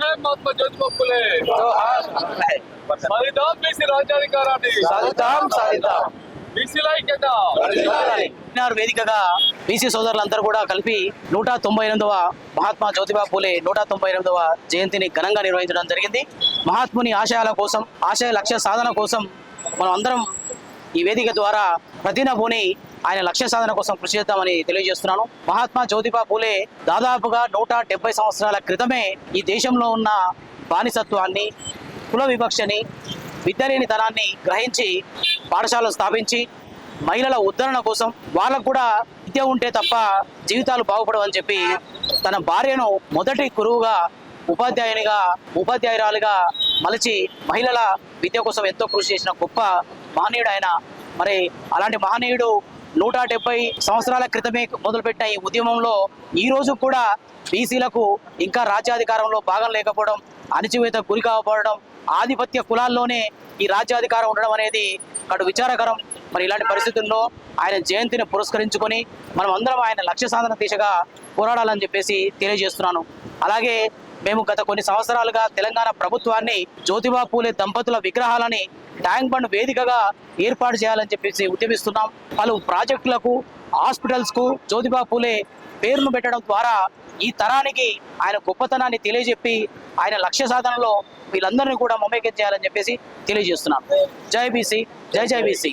మహాత్మా జ్యోతిబా ఫులే సాధిద్దాం బీసీ రాజ్యాధికారాన్ని. సాధిద్దాం సాధిద్దాం బీసీల ఐక్యత సెమినార్ వేదికగా బీసీ సోదరులందరూ కూడా కలిపి నూట తొంభై ఎనిమిదవ మహాత్మా జ్యోతిబా పూలే నూట తొంభై ఎనిమిదవ జయంతిని ఘనంగా నిర్వహించడం జరిగింది. మహాత్ముని ఆశయాల కోసం ఆశయ లక్ష్య సాధన కోసం మనం అందరం ఈ వేదిక ద్వారా ప్రతినభూని ఆయన లక్ష్య సాధన కోసం కృషి చేద్దామని తెలియజేస్తున్నాను. మహాత్మా జ్యోతిబా పూలే దాదాపుగా నూట డెబ్బై సంవత్సరాల క్రితమే ఈ దేశంలో ఉన్న బానిసత్వాన్ని కుల వివక్షని విద్యలేని తనాన్ని గ్రహించి పాఠశాలలు స్థాపించి మహిళల ఉద్ధరణ కోసం వాళ్ళకు కూడా విద్య ఉంటే తప్ప జీవితాలు బాగుపడవని చెప్పి తన భార్యను మొదటి గురువుగా ఉపాధ్యాయునిగా ఉపాధ్యాయురాలుగా మలచి మహిళల విద్య కోసం ఎంతో కృషి చేసిన గొప్ప మహనీయుడు ఆయన మరి అలాంటి మహనీయుడు నూట డెబ్బై సంవత్సరాల క్రితమే మొదలుపెట్టిన ఈ ఉద్యమంలో ఈ రోజు కూడా బీసీలకు ఇంకా రాజ్యాధికారంలో భాగం లేకపోవడం అణచివేత గురి కాకపోవడం ఆధిపత్య కులాల్లోనే ఈ రాజ్యాధికారం ఉండడం అనేది అటు విచారకరం. మరి ఇలాంటి పరిస్థితుల్లో ఆయన జయంతిని పురస్కరించుకొని మనం అందరం ఆయన లక్ష్య సాధన దిశగా పోరాడాలని చెప్పేసి తెలియజేస్తున్నాను. అలాగే మేము గత కొన్ని సంవత్సరాలుగా తెలంగాణ ప్రభుత్వాన్ని జ్యోతిబా పూలే దంపతుల విగ్రహాలని ట్యాంక్ బండ్ వేదికగా ఏర్పాటు చేయాలని చెప్పేసి ఉద్యమిస్తున్నాం. పలు ప్రాజెక్టులకు హాస్పిటల్స్కు జ్యోతిబా పూలే పేర్లు పెట్టడం ద్వారా ఈ తరానికి ఆయన గొప్పతనాన్ని తెలియజెప్పి ఆయన లక్ష్య సాధనలో వీళ్ళందరినీ కూడా మమేకం చేయాలని చెప్పేసి తెలియజేస్తున్నాం. జై బీసీ జై జై బీసీ.